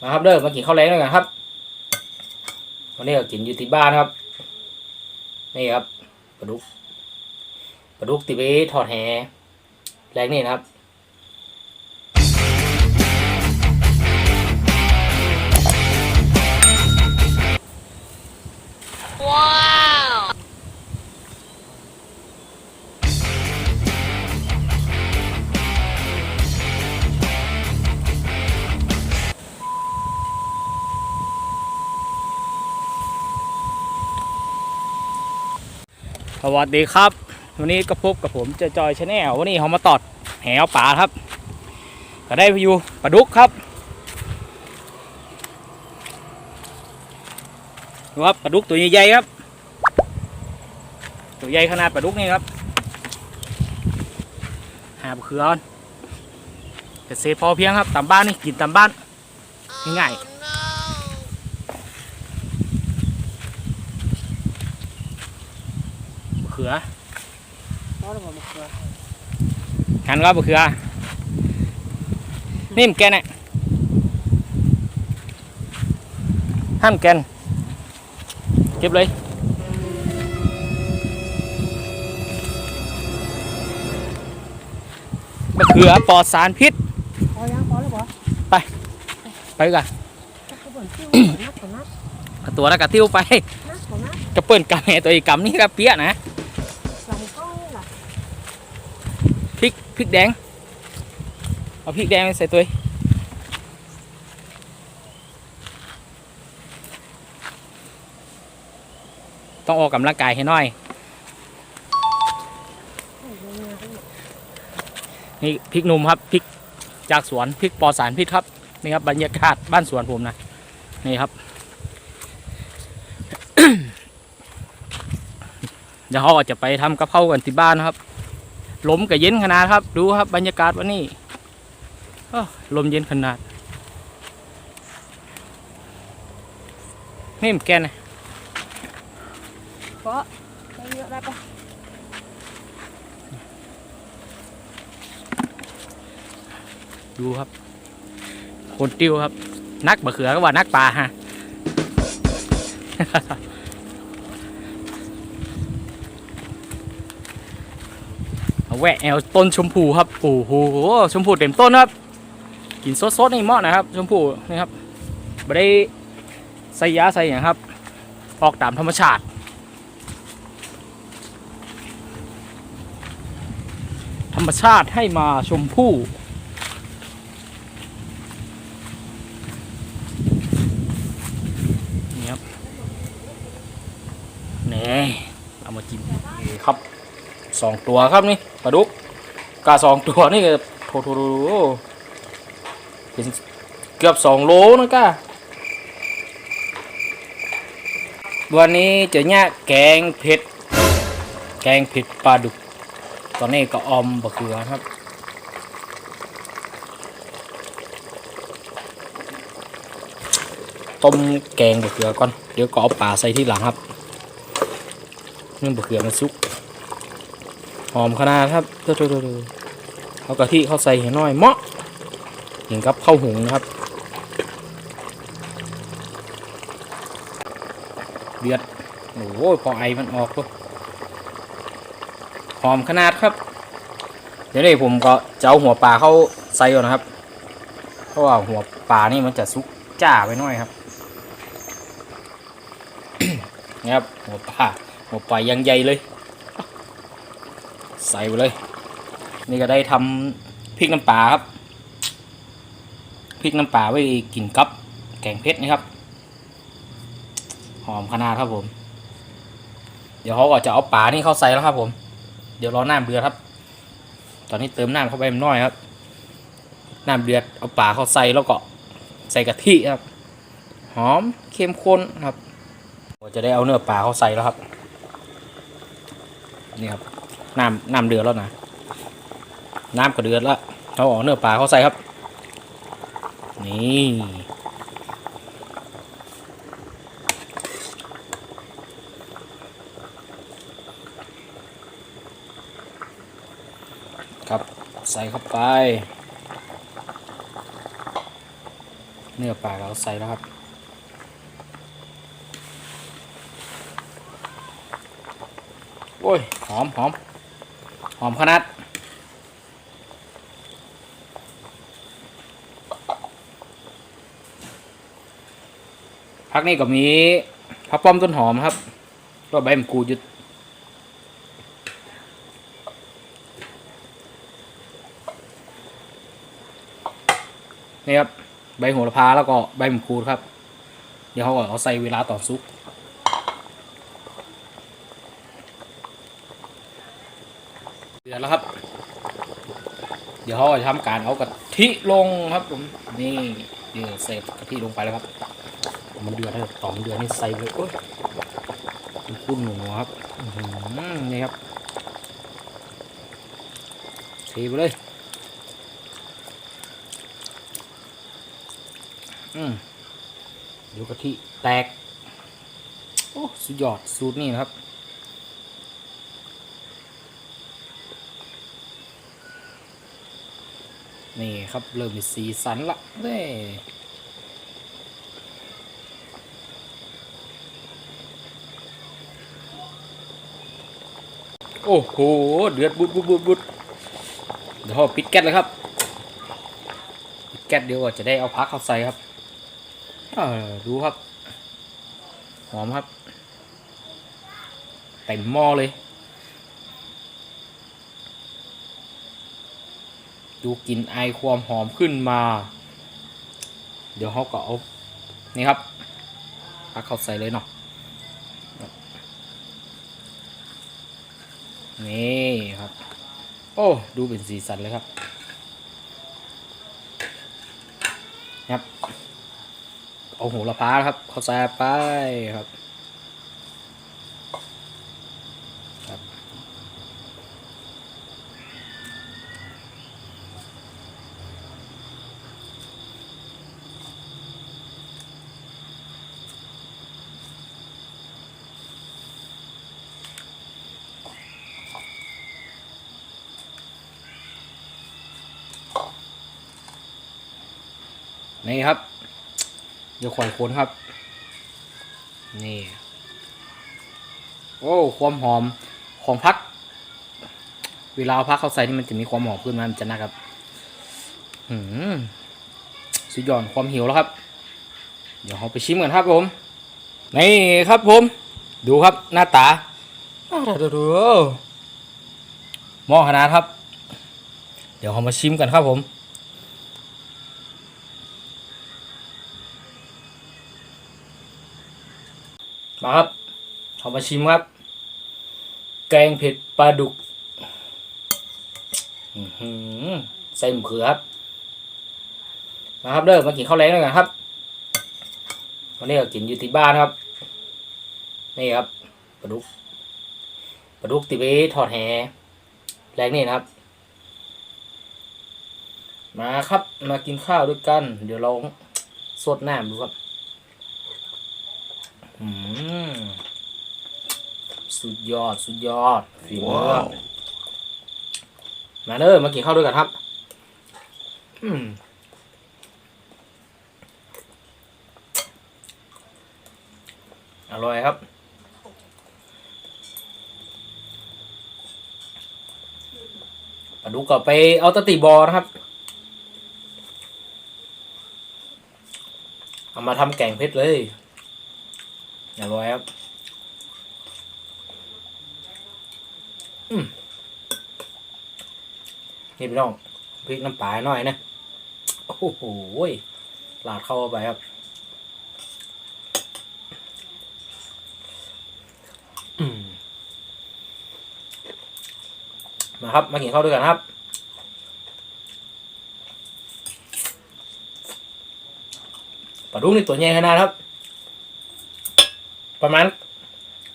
มาครับเด้อมากินข้าวแรงด้วยกันครับวันนี้ก็กินอยู่ที่บ้านครับ นี่ครับปลาดุกปลาดุกตีไปทอดแหแรงนี่นะครับ วัสดีครับ วันนี้ก็พบกับผมเจอจอยชาแนลวันนี้เขามาตอดแหวป่าครับ ก็ได้อยู่ปลาดุกครับดูครับปลาดุกตัวใหญ่ๆครับ ตัวใหญ่ขนาดปลาดุกนี่ครับ หาบเขื่อนเกษตรพอเพียงครับตามบ้านนี่กินตามบ้านง่ายๆมะ เขือเพราะเราบอกมะเขือหันก็มะเขือนี่มนแกนเนี่ยห้ามแกน เก็บเลยมะเขือปลอดสารพิษ พอยังพอแล้วบอกไปกันก็บ่นติ้วนักกว่านักเอาตัวแล้วก็ติ้วไป นักกว่านักกระเปิ้นกำแหตัวอีกกำนี่ก็เปี้ยนะ ลำก้องล่ะ พริกแดง เอาพริกแดงไปใส่ตัวต้องออกกำลังกายให้น่อย นี่พริกหนุ่มครับพริกจากสวนพริกปอสารพิษครับนี่ครับบรรยากาศบ้านสวนผมนะนี่ครับ เดี๋ยวเขาก็จะไปทำกระเพรากันที่บ้านนะครับ ลมก็เย็นขนาดครับ ดูครับบรรยากาศวันนี้อ้อลมเย็นขนาดนี่มนแกนนะเพราะได้เยอะได้ปะดูครับ คนติวครับ นักบะเขือก็ว่านักปลาฮะ แหวะแอวต้นชมพูครับโอ้โหชมพูเต็มต้นครับ กินสดๆนี่เหม้อนะครับ ชมพูนี่ครับไม่ได้ใส่ยาใส่อย่างครับ ออกตามธรรมชาติธรรมชาติให้มาชมพู่นี่ครับนี่เอามาจิ้มนี่ครับ สองตัวครับนี่ปลาดุกกาสองตัวนี่ก็โถโถโถเป็นเกือบสองโลนะก้าวันนี้จะเนี่ยแกงเผ็ด แกงเผ็ดปลาดุก ตอนนี้ก็ออมบะเขือครับต้มแกงบะเขือก่อน เดี๋ยวก็เอาปลาใส่ที่หลังครับนี่บะเขือมันสุก อมขนาดครับเด้อๆๆเอากะทิเข้าใส่ให้น้อยเมาะเห็นกับข้าวหุงนะครับ เดือด โอ้โหพอไอมันออกก็หอมขนาดครับ เดี๋ยวนี้ผมก็จะเอาหัวปลาเข้าใส่ก่อนนะครับ เพราะว่าหัวปลานี่มันจะสุกจ้าไปหน่อยครับนี่ครับหัวปลาหัวปลายังใหญ่เลย ใส่ไปเลย นี่ก็ได้ทำพริกน้ำปลาครับพริกน้ำปลาไว้กินกับแกงเผ็ดนะครับ หอมขนาดครับผม เดี๋ยวเขาก็จะเอาปลานี่เข้าใส่แล้วครับ ผม เดี๋ยวรอน้ำเดือดครับ ตอนนี้เติมน้ำเข้าไปน้อยครับน้ำเดือดเอาปลาเข้าใส่แล้วก็ใส่กะทิครับ หอมเข้มข้นครับจะได้เอาเนื้อปลาเข้าใส่แล้วครับ นี่ครับ น้ำน้ำเดือดแล้วนะน้ำก็เดือดแล้วเราเอาเนื้อปลาเขาใส่ครับ นี่ครับใส่เข้าไป เนื้อปลาเราใส่แล้วครับ โอ้ย หอมหอม หอมขนาดพักนี้ก็มีพักป้อมต้นหอมครับก็ใบมะกรูดยุดนี่ครับใบโหระพาแล้วก็ใบมะกรูดครับ เดี๋ยวเขาก็เอาใส่เวลาต่อซุป ดือดแล้วครับ เดี๋ยวเขาจะทำการเอากะทิลงครับผมนี่เดี๋ยวเสร็จกะทิลงไปแล้วครับ มันเดือดแล้วต่อมเดือดนี่ใส่เลยโอ้ยคุ้นหนูครับอือนี่ครับเทไปเลยอืมเดี๋ยวกะทิแตก โอ้สุดยอดสูตรนี่นะครับ นี่ครับ เริ่มมีสีสันละเด้โอ้โห เดือดบุดบุดบุดบุดเดี๋ยวปิดแก๊สเลยครับ ปิดแก๊สเดี๋ยวจะได้เอาพักเข้าใส่ครับออดูครับ หอมครับเต็มหม้อเลย ดูกลิ่นไอความหอมขึ้นมา เดี๋ยวเขาก็เอานี่ครับพักเข้าใส่เลยเนาะนี่ครับ โอ้ดูเป็นสีสันเลยครับครับเอาโหระพาครับเข้าใส่ไปครับครับ นี่ครับ เดี๋ยวข่อยคนครับ นี่ โอ้ ความหอมของพัก เวลาพักเข้าใส่นี่มันจะมีความหอมขึ้นมามันจะนะครับหืมสุดยอดความหิวแล้วครับ เดี๋ยวเราไปชิมกันครับผมนี่ครับผม ดูครับหน้าตาอ้าวดูดูหม้อขนาดครับ เดี๋ยวเรามาชิมกันครับผม มาครับเอามาชิมครับ แกงเผ็ดปลาดุกใส่หมะเขือครับมาครับเด้อมากินข้าวแรงด้วยกันครับวันนี้ก็กินอยู่ที่บ้านครับ นี่ครับปลาดุกปลาดุกติเบทอดแหแรงนี่นะครับ มาครับมากินข้าวด้วยกัน เดี๋ยวเราสดน้ำดูครับ อืม สุดยอด สุดยอดฝีมือครับมาเด้อมากินข้าวด้วยกันครับ อืมอร่อยครับปลาดุกก็ไปเอาตะติบอนะครับ เอามาทำแกงเผ็ดเลยอร่อยครับ อืม นี่พี่น้องพริกน้ำปลาหน่อยนะ โอ้โหยลาดเข้าไปครับมมาครับ มากินข้าวด้วยกันครับปลาดุกนี่ตัวใหญ่ขนาดครับ ประมาณ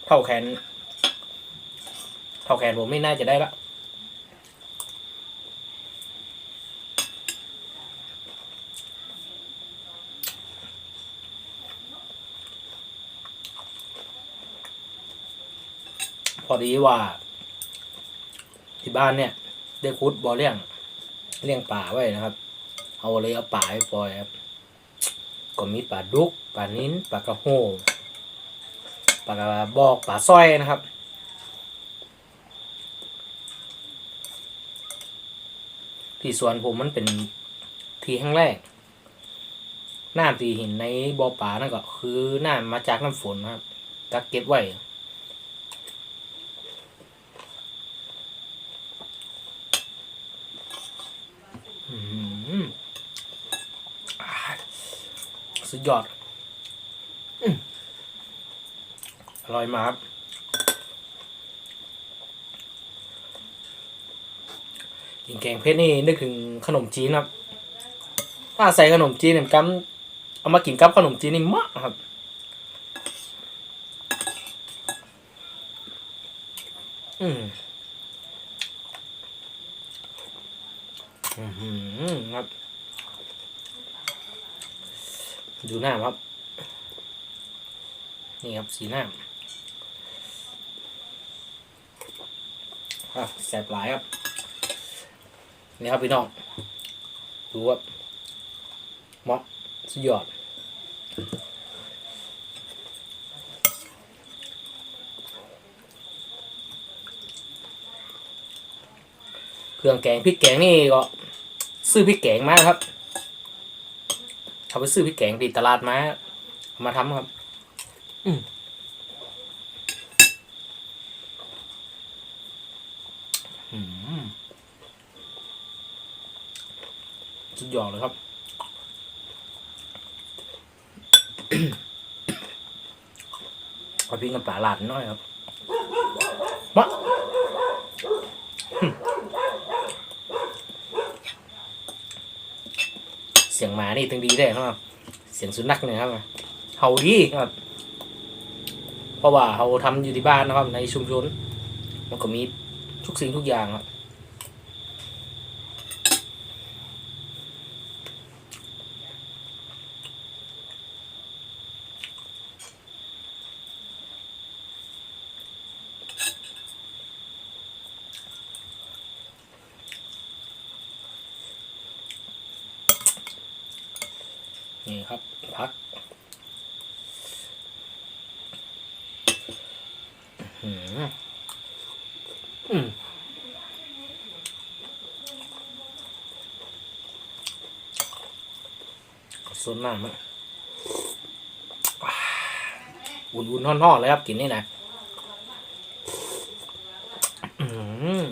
เท่าแขน เท่าแขนผมไม่น่าจะได้ละ อดีว่า ที่บ้านเนี่ย ได้คุดบอเลี้ยงเลี้ยงป่าไว้นะครับ เอาเลยเอาป่าไปปล่อยครับ ก็มีปลาดุกปลานิ้นปลากระโหปลาบอกปลาสร้อยนะครับ ที่สวนผมมันเป็นที่แห้งแล้งน้ำที่เห็นในบ่อปลานั่นก็คือน้ำมาจากน้ำฝนนะครับกักเก็บไว้ อืมอ่า สุดยอด อร่อยมาก กินแกงเพชรนี่นึกถึงขนมจีนครับ ถ้าใส่ขนมจีนเนี่ยกัมเอามากินกับขนมจีนนี่มากครับ อืมอือหือ ครับ ดูหน้าครับ นี่ครับสีหน้าครับแสบหลายครับ นี่ครับพี่น้อง ดูว่าเหมาะสุดยอดเครื่องแกงพริกแกงนี่ก็ ซื้อพริกแกงมาครับเขาไปซื้อพริกแกงที่ตลาดมาเอามาทำครับอืมอืมสุดยอดเลยครับเอาพริกกับปลาหลาดน้อยครับมา สียงหมานี่ถึงดีได้นะครับเสียงสุนัขเนี่ยครับเห่าดีครับ เพราะว่าเขาทำอยู่ที่บ้านนะครับ ในชุมชนมันก็มีทุกสิ่งทุกอย่างครับ นี่ครับ พัก อืมอืมสดน้ำอะอุ่นๆห่อนๆเลยครับกินนี่นะอืม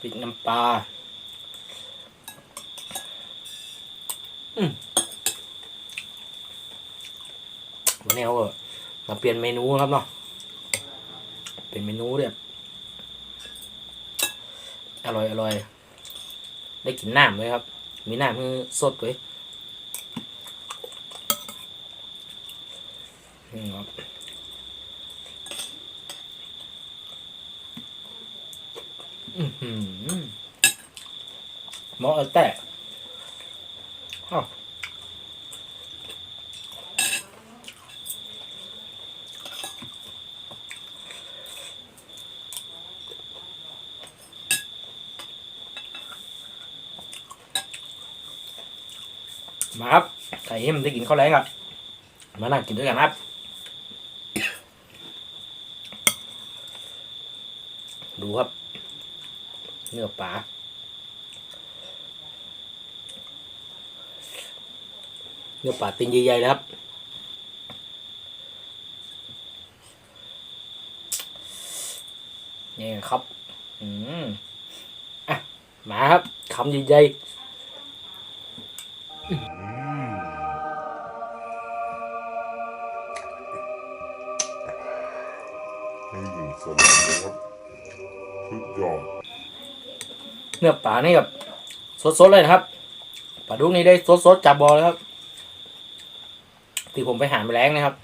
พริกน้ำปลา วันนี้เราก็มาเปลี่ยนเมนูครับเนาะเป็นเมนูแบบอร่อยอร่อยได้กินน้ำเลยครับ มีน้ำคือสดเลยนี่ครับอือหือมาะแต่ มาครับไก่เอ็มได้กินข้าวแรงครับ มานั่งกินด้วยกันครับ ดูครับ เนื้อปลาเนื้อปลาตีนใหญ่ๆเลยครับนี่ครับ อืมอะ มาครับคำใหญ่ๆ เนื้อปลานี่แบบสดๆเลยนะครับปลาดุกนี่ได้สดๆจับบอเลยครับที่ผมไปหาไปแมลงนะครับ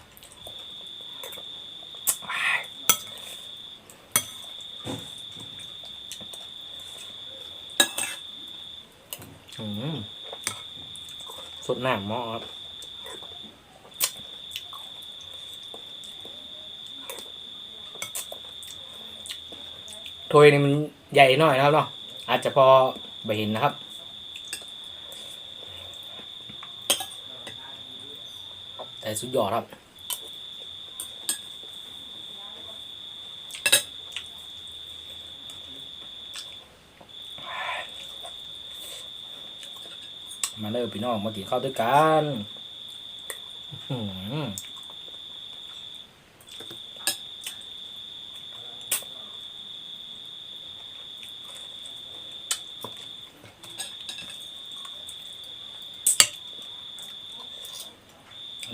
อืมสดหน้าหม้อครับถ้วยนี่มันใหญ่หน่อยนะครับเนาะ อาจจะพอไปเห็นนะครับ แต่สุดยอดครับมาเลิกพี่น้องมากินข้าวด้วยกัน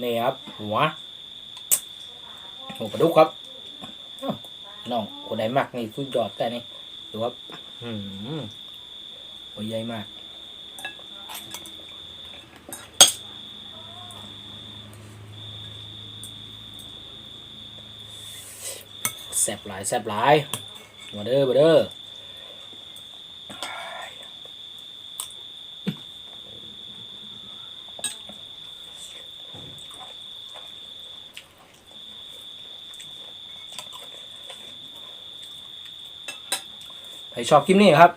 นี่ครับ หัวหัวปลาดุกครับน้องคนไหนมักนี่สุดยอดแต่นี่ดูครับอื้อหือหัวใหญ่มากแซ่บหลายแซ่บหลายมาเด้อมาเด้อ ใครชอบคลิปนี้ครับ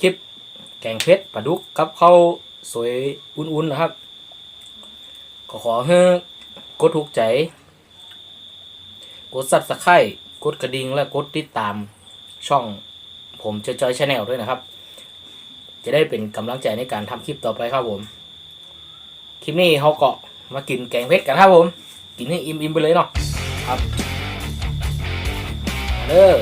คลิปแกงเพชรปลาดุกกับเข้าสวยอุ่นๆนะครับก็ขอให้กดถูกใจ กดซับสไครต์กดกระดิ่งและกดติดตามช่องผมเจจอยชาแนลด้วยนะครับ จะได้เป็นกำลังใจในการทำคลิปต่อไปครับผม คลิปนี้เขาเก็มากินแกงเพชรกันครับผม กินให้อิ่มๆไปเลยเนาะครับเด้อ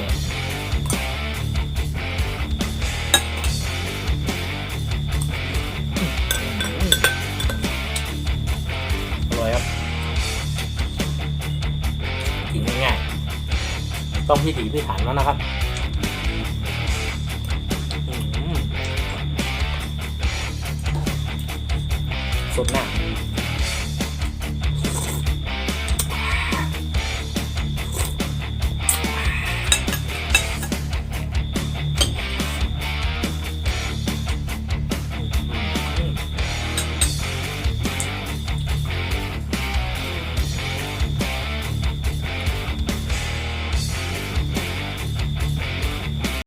ต้องพิถีพิถันแล้วนะครับอื้อหือสดหน้า